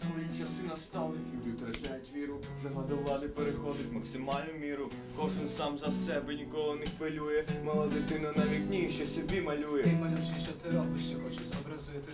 Свої часи настали, люди втрачають віру, загада влади переходить максимальну міру. Кожен сам за себе нікого не хвилює. Мала дитина на вікні ще собі малює. Ти малючки, що ти робиш, я хочу зобразити.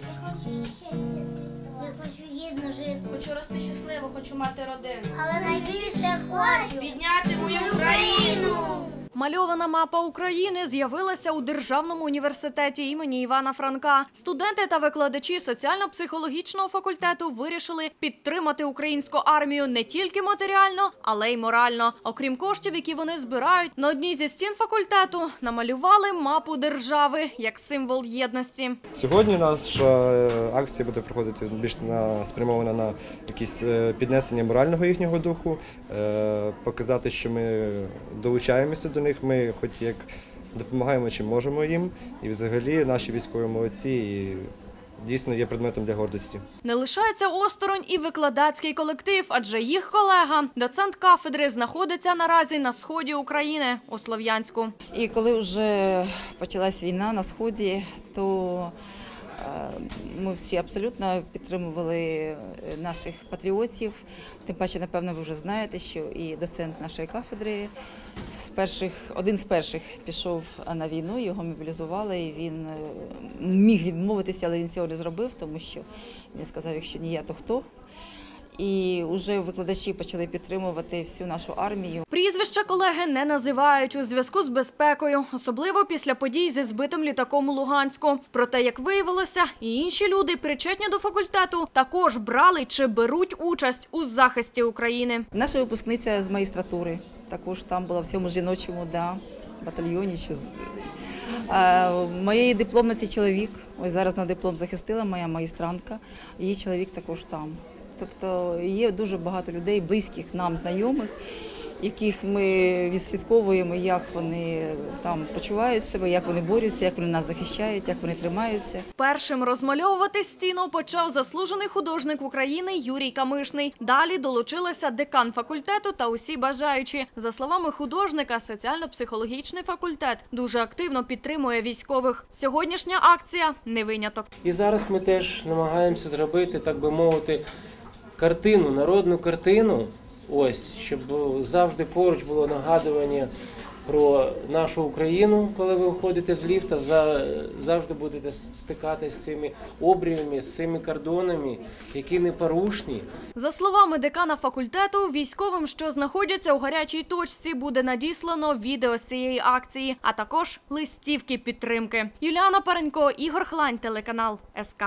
Я хочу гідно жити, Хочу рости щасливо, хочу мати родину. але найбільше хочу Підняти мою країну. Мальована мапа України з'явилася у Державному університеті імені Івана Франка. Студенти та викладачі соціально-психологічного факультету вирішили підтримати українську армію не тільки матеріально, але й морально. Окрім коштів, які вони збирають, на одній зі стін факультету намалювали мапу держави як символ єдності. Сьогодні наша е, акція буде проходити більш на спрямована на якісь е, піднесення морального їхнього духу, е, показати, що ми долучаємося до них. Ми, хоч як допомагаємо, чим можемо їм, і взагалі наші військові молодці і дійсно є предметом для гордості. Не лишається осторонь і викладацький колектив, адже їх колега, доцент кафедри, знаходиться наразі на сході України у Слов'янську. І коли вже почалась війна на сході, то ми всі абсолютно підтримували е, наших патріотів. Тим паче, напевно, ви вже знаєте, що і доцент нашої кафедри з перших, один з перших пішов на війну, його мобілізували, і він е, міг відмовитися, але він цього не зробив, тому що він сказав, якщо не я, то хто. І вже викладачі почали підтримувати всю нашу армію. Прізвища колеги не називають у зв'язку з безпекою, особливо після подій зі збитим літаком у Луганську. Проте, як виявилося, і інші люди, причетні до факультету, також брали чи беруть участь у захисті України. Наша випускниця з магістратури також там була в цьому жіночому да, батальйоні. Чи моєї дипломниці чоловік. Ось зараз на диплом захистила моя магістрантка. Її чоловік також там. Тобто є дуже багато людей, близьких нам, знайомих, яких ми відслідковуємо, як вони там почувають себе, як вони борються, як вони нас захищають, як вони тримаються. Першим розмальовувати стіну почав заслужений художник України Юрій Камишний. Далі долучилися декан факультету та усі бажаючі. За словами художника, соціально-психологічний факультет дуже активно підтримує військових. Сьогоднішня акція не виняток. І зараз ми теж намагаємося зробити, так би мовити, картину, народну картину, ось, щоб завжди поруч було нагадування про нашу Україну, коли ви виходите з ліфта, за- завжди будете стикатися з цими обріями, з цими кордонами, які непорушні. За словами декана факультету, військовим, що знаходяться у гарячій точці, буде надіслано відео з цієї акції, а також листівки підтримки. Юліана Паренько, Ігор Хлань, телеканал СК.